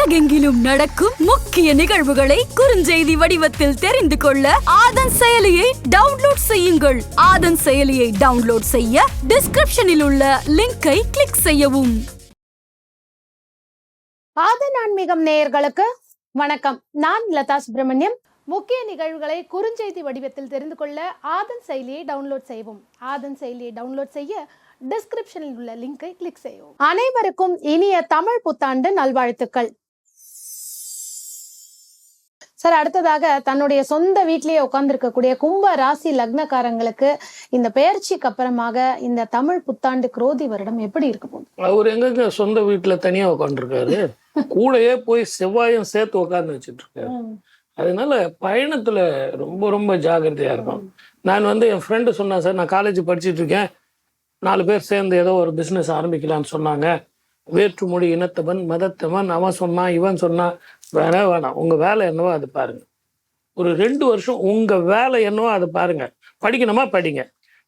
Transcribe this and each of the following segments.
உலகெங்கிலும் நடக்கும் முக்கிய நிகழ்வுகளை குறுஞ்செய்தி வடிவத்தில் தெரிந்து கொள்ள ஆதன் செயலியை டவுன்லோட் செய்யுங்கள். ஆதன் செயலியை டவுன்லோட் செய்ய டிஸ்கிரிப்ஷனில் உள்ள லிங்கை கிளிக் செய்யவும். ஆதன் ஆன்மீகம் நேயர்களுக்கு வணக்கம். நான் லதா சுப்பிரமணியம். முக்கிய நிகழ்வுகளை குறுஞ்செய்தி வடிவத்தில் தெரிந்து கொள்ள ஆதன் செயலியை டவுன்லோட் செய்வோம் ஆதன் செயலியை டவுன்லோட் செய்ய டிஸ்கிரிப்ஷனில் உள்ள லிங்கை கிளிக் செய்யவும். அனைவருக்கும் இனிய தமிழ் புத்தாண்டு நல்வாழ்த்துக்கள். சார் அடுத்ததாக தன்னுடைய சொந்த வீட்டிலேயே உட்கார்ந்துருக்கக்கூடிய கும்ப ராசி லக்னக்காரங்களுக்கு இந்த பெயர்ச்சிக்கு அப்புறமாக இந்த தமிழ் புத்தாண்டு குரோதி வருடம் எப்படி இருக்க போகுது? அவர் எங்கங்க சொந்த வீட்டுல தனியா உட்காந்துருக்காரு கூடயே போய் செவ்வாயும் சேர்த்து உட்காந்து வச்சுட்டு இருக்காரு அதனால பயணத்துல ரொம்ப ரொம்ப ஜாக்கிரதையா இருக்கும் நான் வந்து என் ஃப்ரெண்டு சொன்னா சார் நான் காலேஜ் படிச்சிட்டு இருக்கேன். நாலு பேர் சேர்ந்து ஏதோ ஒரு பிசினஸ் ஆரம்பிக்கலாம்னு சொன்னாங்க. வேற்றுமொழி இனத்தவன் மதத்தவன் அவன் சொன்னான் இவன் சொன்னான். வேணா வேணாம் உங்கள் வேலை என்னவோ அது பாருங்க. ஒரு ரெண்டு வருஷம் உங்கள் வேலை என்னவோ அதை பாருங்க. படிக்கணுமா? படிங்க.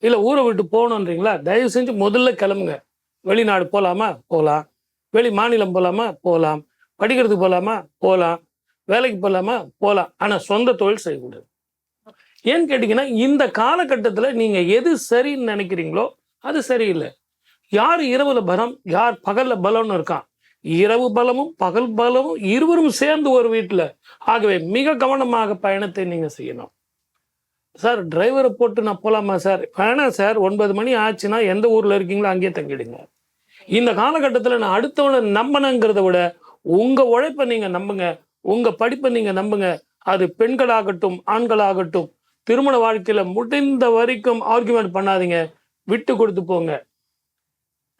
இல்லை ஊரை விட்டு போகணுன்றீங்களா? தயவு செஞ்சு முதல்ல கிளம்புங்க. வெளிநாடு போகலாமா போகலாம் வெளி மாநிலம் போகலாமா போகலாம் படிக்கிறதுக்கு போகலாமா போகலாம் வேலைக்கு போகலாமா போகலாம் ஆனால் சொந்த தொழில் செய்யக்கூடாது. ஏன்னு கேட்டிங்கன்னா இந்த காலகட்டத்தில் நீங்கள் எது சரின்னு நினைக்கிறீங்களோ அது சரியில்லை. யார் இரவுல பலம் யார் பகல்ல பலம்னு இருக்கான் இரவு பலமும் பகல் பலமும் இருவரும் சேர்ந்து ஒரு வீட்டில் ஆகவே மிக கவனமாக பயணத்தை நீங்கள் செய்யணும். சார் டிரைவரை போட்டு நான் போகலாமா சார்? வேணாம் சார் ஒன்பது மணி ஆச்சுன்னா எந்த ஊரில் இருக்கீங்களோ அங்கேயே தங்கிடுங்க. இந்த காலகட்டத்தில் நான் அடுத்தவனை நம்பணுங்கிறத விட உங்கள் உழைப்பை நீங்கள் நம்புங்க. உங்கள் படிப்பை நீங்கள் நம்புங்க. அது பெண்களாகட்டும் ஆண்களாகட்டும் திருமண வாழ்க்கையில் முடிந்த வரைக்கும் ஆர்குமெண்ட் பண்ணாதீங்க. விட்டு கொடுத்து போங்க.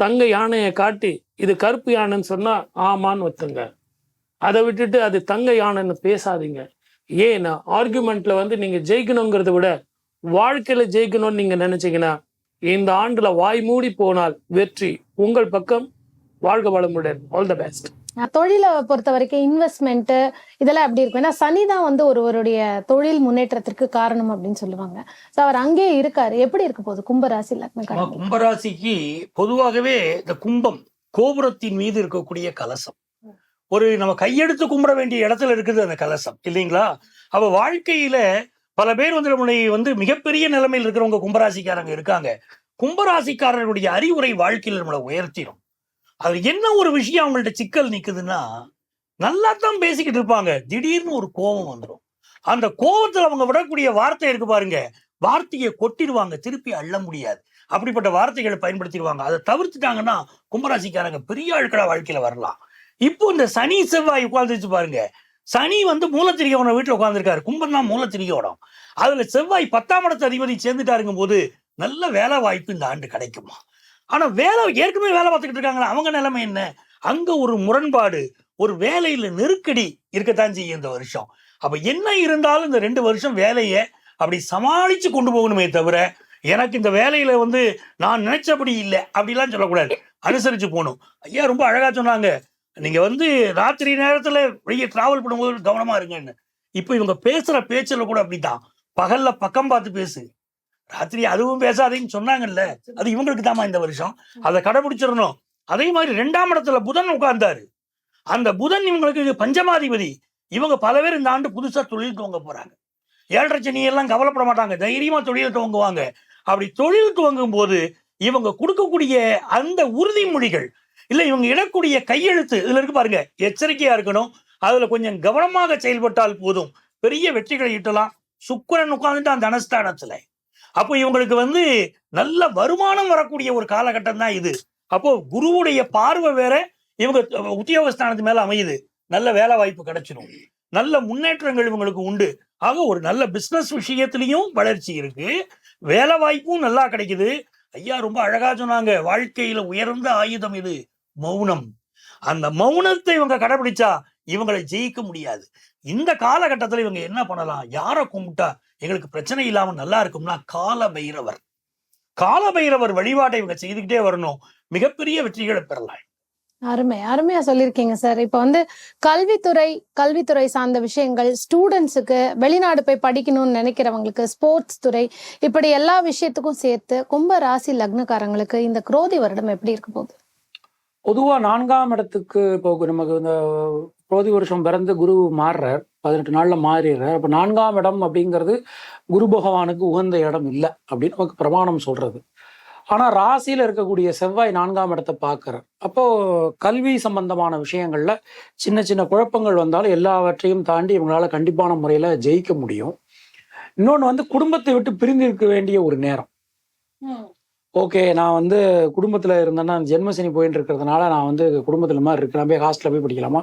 தங்க யானையை காட்டி இது கருப்பு யானைன்னு சொன்னா ஆமான்னு ஒத்துங்க அதை விட்டுட்டு அது தங்க யானைன்னு பேசாதீங்க. ஏன்னா ஆர்குமெண்ட்டில் வந்து நீங்க ஜெயிக்கணுங்கிறத விட வாழ்க்கையில ஜெயிக்கணும்னு நீங்க நினைச்சீங்கன்னா இந்த ஆண்டுல வாய் மூடி போனால் வெற்றி உங்கள் பக்கம். வாழ்க வளமுடன். ஆல் த பெஸ்ட் தொழிலை பொறுத்த வரைக்கும் இன்வெஸ்ட்மெண்ட்டு இதெல்லாம் எப்படி இருக்கும்? ஏன்னா சனி தான் வந்து ஒருவருடைய தொழில் முன்னேற்றத்திற்கு காரணம் அப்படின்னு சொல்லுவாங்க. சோ அவர் அங்கேயே இருக்காரு. எப்படி இருக்க போகுது? கும்பராசி ஆமா, கும்பராசிக்கு பொதுவாகவே இந்த கும்பம் கோபுரத்தின் மீது இருக்கக்கூடிய கலசம். ஒரு நம்ம கையெடுத்து கும்பிட வேண்டிய இடத்துல இருக்குது அந்த கலசம் இல்லைங்களா? அவ வாழ்க்கையில பல பேர் வந்து நம்முடைய வந்து மிகப்பெரிய நிலைமையில் இருக்கிறவங்க கும்பராசிக்காரங்க இருக்காங்க. கும்பராசிக்காரர்களுடைய அறிவுரை வாழ்க்கையில் நம்மளை உயர்த்திடும். அது என்ன ஒரு விஷயம் அவங்கள்ட்ட சிக்கல் நிற்குதுன்னா நல்லா தான் பேசிக்கிட்டு இருப்பாங்க. திடீர்னு ஒரு கோபம் வந்துடும் அந்த கோபத்தில் அவங்க விடக்கூடிய வார்த்தை இருக்கு பாருங்க. வார்த்தையை கொட்டிடுவாங்க திருப்பி அள்ள முடியாது. அப்படிப்பட்ட வார்த்தைகளை பயன்படுத்திடுவாங்க. அதை தவிர்த்துட்டாங்கன்னா கும்பராசிக்காரங்க பெரிய ஆட்களா வாழ்க்கையில வரலாம். இப்போ இந்த சனி செவ்வாய் உட்கார்ந்துச்சு பாருங்க. சனி வந்து மூலத்திரிகவன வீட்டில் உட்காந்துருக்காரு கும்பம் தான் மூலத்திரிகவனம் அதுல செவ்வாய் பத்தாம் இடத்து அதிபதி சேர்ந்துட்டாருங்கும் போது நல்ல வேலை வாய்ப்பு இந்த ஆண்டு கிடைக்குமா? ஆனா வேலை ஏற்கனவே வேலை பார்த்துக்கிட்டு இருக்காங்களா அவங்க நிலைமை என்ன? அங்க ஒரு முரண்பாடு ஒரு வேலையில நெருக்கடி இருக்கத்தான் செய்யும் இந்த வருஷம். அப்ப என்ன இருந்தாலும் இந்த ரெண்டு வருஷம் வேலையை அப்படி சமாளிச்சு கொண்டு போகணுமே தவிர எனக்கு இந்த வேலையில வந்து நான் நினைச்சபடி இல்லை அப்படிலாம் சொல்லக்கூடாது. அனுசரிச்சு போகணும். ஐயா ரொம்ப அழகா சொன்னாங்க. நீங்க வந்து ராத்திரி நேரத்துல வெளியே டிராவல் பண்ணும்போது கவனமா இருங்கன்னு. இப்போ இவங்க பேசுற பேச்சில் கூட அப்படிதான். பகல்ல பக்கம் பார்த்து பேசு. ராத்திரி அதுவும் பேசாதீங்கன்னு சொன்னாங்கல்ல. அது இவங்களுக்கு தாமா இந்த வருஷம். அதை கடைபிடிச்சிடணும். அதே மாதிரி ரெண்டாம் இடத்துல புதன் உட்கார்ந்தாரு. அந்த புதன் இவங்களுக்கு பஞ்சமாதிபதி. இவங்க பல பேர் இந்த ஆண்டு புதுசா தொழில் துவங்க போறாங்க. ஏழரை சனி எல்லாம் கவலைப்பட மாட்டாங்க. தைரியமா தொழில் துவங்குவாங்க. அப்படி தொழில் துவங்கும் போது இவங்க கொடுக்கக்கூடிய அந்த உறுதிமொழிகள் இல்ல இவங்க இடக்கூடிய கையெழுத்து இதுல இருக்கு பாருங்க. எச்சரிக்கையா இருக்கணும். அதுல கொஞ்சம் கவனமாக செயல்பட்டால் போதும். பெரிய வெற்றிகளை ஈட்டலாம். சுக்கிரன் உட்கார்ந்துட்டு அந்த அனஸ்தானத்துல அப்போ இவங்களுக்கு வந்து நல்ல வருமானம் வரக்கூடிய ஒரு காலகட்டம் தான் இது. அப்போ குருவுடைய பார்வை வேற இவங்க உத்தியோகஸ்தானத்து மேல அமையுது. நல்ல வேலை வாய்ப்பு கிடைச்சிடும் நல்ல முன்னேற்றங்கள் இவங்களுக்கு உண்டு. ஆக ஒரு நல்ல பிஸ்னஸ் விஷயத்திலையும் வளர்ச்சி இருக்கு. வேலை வாய்ப்பும் நல்லா கிடைக்குது. ஐயா ரொம்ப அழகா சொன்னாங்க. வாழ்க்கையில உயர்ந்த ஆயுதம் இது மௌனம். அந்த மௌனத்தை இவங்க கடைபிடிச்சா இவங்களை ஜெயிக்க முடியாது. இந்த காலகட்டத்துல இவங்க என்ன பண்ணலாம்? யாரை கும்பிட்டா எங்களுக்கு பிரச்சனை இல்லாம நல்லா இருக்கும்னா கால பைரவர் கால பைரவர் வழிபாட்டை இவங்க செய்துக்கிட்டே வரணும். மிகப்பெரிய வெற்றிகளை பெறலாம். அருமை அருமையா சொல்லியிருக்கீங்க சார். இப்ப வந்து கல்வித்துறை கல்வித்துறை சார்ந்த விஷயங்கள் ஸ்டூடெண்ட்ஸுக்கு வெளிநாடு போய் படிக்கணும்னு நினைக்கிறவங்களுக்கு ஸ்போர்ட்ஸ் துறை இப்படி எல்லா விஷயத்துக்கும் சேர்த்து கும்ப ராசி லக்னக்காரங்களுக்கு இந்த குரோதி வருடம் எப்படி இருக்க போகுது? பொதுவா நான்காம் இடத்துக்கு இப்போ நமக்கு இந்த குரோதி வருஷம் பிறந்து குரு மாறுறார். பதினெட்டு நாளில் மாறிடுறார். அப்போ நான்காம் இடம் அப்படிங்கிறது குரு பகவானுக்கு உகந்த இடம் இல்லை அப்படின்னு நமக்கு பிரமாணம் சொல்கிறது ஆனால் ராசியில் இருக்கக்கூடிய செவ்வாய் நான்காம் இடத்தை பார்க்குறார். அப்போது கல்வி சம்பந்தமான விஷயங்களில் சின்ன சின்ன குழப்பங்கள் வந்தாலும் எல்லாவற்றையும் தாண்டி இவங்களால கண்டிப்பான முறையில் ஜெயிக்க முடியும். இன்னொன்று வந்து குடும்பத்தை விட்டு பிரிந்து இருக்க வேண்டிய ஒரு நேரம். ஓகே நான் வந்து குடும்பத்தில் இருந்தேன்னா ஜென்மசனி போயின்னு இருக்கிறதுனால நான் வந்து குடும்பத்தில் மாதிரி இருக்கலாம். போய் ஹாஸ்டலில் போய் படிக்கலாமா?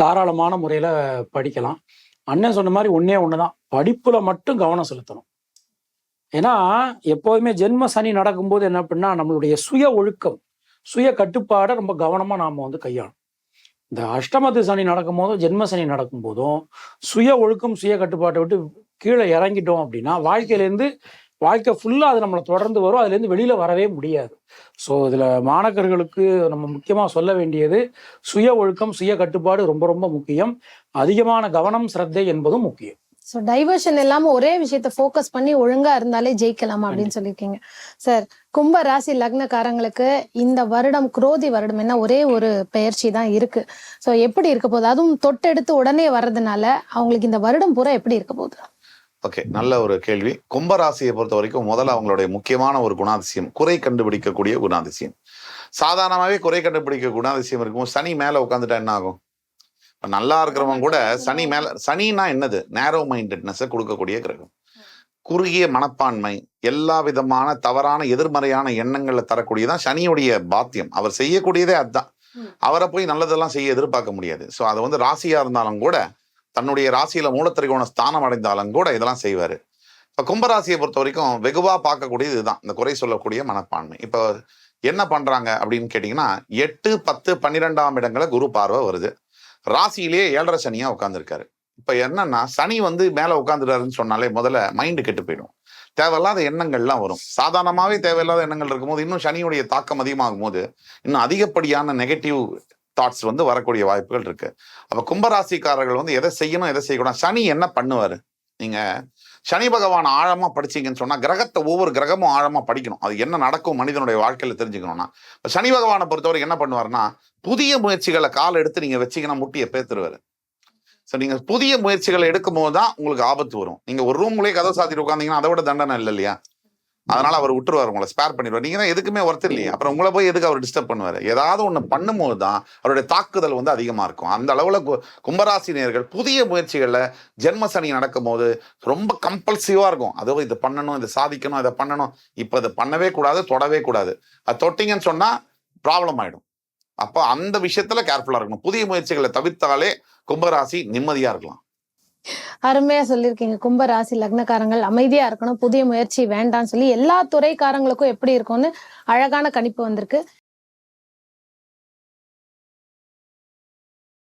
தாராளமான முறையில் படிக்கலாம். அண்ணன் சொன்ன மாதிரி ஒன்றே ஒன்று தான் படிப்பில் மட்டும் கவனம் செலுத்தணும். ஏன்னா எப்போதுமே ஜென்ம சனி நடக்கும்போது என்ன அப்படின்னா நம்மளுடைய சுய ஒழுக்கம் சுய கட்டுப்பாடை ரொம்ப கவனமாக நாம் வந்து கையாளணும். இந்த அஷ்டமத்து சனி நடக்கும் போதும் ஜென்ம சனி நடக்கும்போதும் சுய ஒழுக்கம் சுய கட்டுப்பாட்டை விட்டு கீழே இறங்கிட்டோம் அப்படின்னா வாழ்க்கையிலேருந்து வாழ்க்கை ஃபுல்லாக அது நம்மளை தொடர்ந்து வரும். அதுலேருந்து வெளியில் வரவே முடியாது. ஸோ இதில் மாணக்கர்களுக்கு நம்ம முக்கியமாக சொல்ல வேண்டியது சுய ஒழுக்கம் சுய கட்டுப்பாடு ரொம்ப ரொம்ப முக்கியம். அதிகமான கவனம் சிரத்தை என்பதும் முக்கியம். ஸோ டைவர்ஷன் இல்லாம ஒரே விஷயத்த ஃபோக்கஸ் பண்ணி ஒழுங்கா இருந்தாலே ஜெயிக்கலாம் அப்படின்னு சொல்லியிருக்கீங்க. சார் கும்ப ராசி லக்னக்காரங்களுக்கு இந்த வருடம் குரோதி வருடம் என்ன ஒரே ஒரு பெயர்ச்சி தான் இருக்கு. ஸோ எப்படி இருக்க போகுது? அதுவும் தொட்டெடுத்து உடனே வர்றதுனால அவங்களுக்கு இந்த வருடம் பூரா எப்படி இருக்க போகுது? ஓகே நல்ல ஒரு கேள்வி. கும்பராசியை பொறுத்த வரைக்கும் முதல்ல அவங்களுடைய முக்கியமான ஒரு குணாதிசயம் குறை கண்டுபிடிக்கக்கூடிய குணாதிசயம். சாதாரணமாகவே குறை கண்டுபிடிக்க குணாதிசயம் இருக்கும். சனி மேல உட்காந்துட்டா என்ன ஆகும்? இப்ப நல்லா இருக்கிறவங்க கூட சனி மேல சனினா என்னது? நேரோ மைண்டட்னஸை கொடுக்கக்கூடிய கிரகம். குறுகிய மனப்பான்மை எல்லா விதமான தவறான எதிர்மறையான எண்ணங்களை தரக்கூடியதான் சனியுடைய பாத்தியம். அவர் செய்யக்கூடியதே அதுதான் அவரை போய் நல்லதெல்லாம் செய்ய எதிர்பார்க்க முடியாது. ஸோ அது வந்து ராசியா இருந்தாலும் கூட தன்னுடைய ராசியில மூலத்திரிகோண ஸ்தானம் அடைந்தாலும் கூட இதெல்லாம் செய்வாரு. இப்போ கும்பராசியை பொறுத்த வரைக்கும் வெகுவா பார்க்கக்கூடியது இதுதான். இந்த குறை சொல்லக்கூடிய மனப்பான்மை. இப்போ என்ன பண்றாங்க அப்படின்னு கேட்டிங்கன்னா எட்டு பத்து பன்னிரெண்டாம் இடங்களை குரு பார்வை வருது. ராசியிலேயே ஏழரை சனியா உட்காந்துருக்காரு இப்போ என்னன்னா சனி வந்து மேலே உட்காந்துட்டாருன்னு சொன்னாலே முதல்ல மைண்டு கெட்டு போயிடும். தேவையில்லாத எண்ணங்கள்லாம் வரும். சாதாரணமாகவே தேவையில்லாத எண்ணங்கள் இருக்கும்போது இன்னும் சனியுடைய தாக்கம் அதிகமாகும் போது இன்னும் அதிகப்படியான நெகட்டிவ் தாட்ஸ் வந்து வரக்கூடிய வாய்ப்புகள் இருக்கு. அப்போ கும்பராசிக்காரர்கள் வந்து எதை செய்யணும் எதை செய்யக்கூடாது? சனி என்ன பண்ணுவார்? நீங்கள் சனி பகவான் ஆழமாக படிச்சீங்கன்னு சொன்னால் கிரகத்தை ஒவ்வொரு கிரகமும் ஆழமாக படிக்கணும். அது என்ன நடக்கும் மனிதனுடைய வாழ்க்கையில் தெரிஞ்சுக்கணும்னா. இப்போ சனி பகவானை பொறுத்தவரை என்ன பண்ணுவாருன்னா புதிய முயற்சிகளை கால் எடுத்து நீங்கள் வச்சிங்கன்னா முட்டியை பேத்துருவாரு. ஸோ நீங்கள் புதிய முயற்சிகளை எடுக்கும் போது தான் உங்களுக்கு ஆபத்து வரும். நீங்கள் ஒரு ரூம்லேயே கதை சாத்திட்டு உட்காந்தீங்கன்னா அதை விட தண்டனை இல்லை இல்லையா? அதனால அவர் விட்டுருவார் உங்களை ஸ்பேர் பண்ணிடுவார். நீங்க தான் எதுக்குமே ஒர்த் இல்லையா. அப்புறம் உங்களை போய் எதுக்கு அவர் டிஸ்டர்ப் பண்ணுவார்? ஏதாவது ஒன்று பண்ணும்போது தான் அவருடைய தாக்குதல் வந்து அதிகமா இருக்கும். அந்த அளவுல கும்பராசினியர்கள் புதிய முயற்சிகள்ல ஜென்ம சனி நடக்கும் போது ரொம்ப கம்பல்சிவா இருக்கும். அதோ இதை பண்ணணும் இதை சாதிக்கணும் இதை பண்ணணும். இப்போ இதை பண்ணவே கூடாது தொடவே கூடாது. அது தொட்டீங்கன்னு சொன்னா ப்ராப்ளம் ஆயிடும். அப்போ அந்த விஷயத்துல கேர்ஃபுல்லா இருக்கணும். புதிய முயற்சிகளை தவிர்த்தாலே கும்பராசி நிம்மதியா இருக்கலாம். அருமையா சொல்லியிருக்கீங்க. கும்ப ராசி லக்னக்காரங்கள் அமைதியா இருக்கணும் புதிய முயற்சி வேண்டாம்னு சொல்லி எல்லா துறைக்காரங்களுக்கும் எப்படி இருக்கும்னு அழகான கணிப்பு வந்திருக்கு.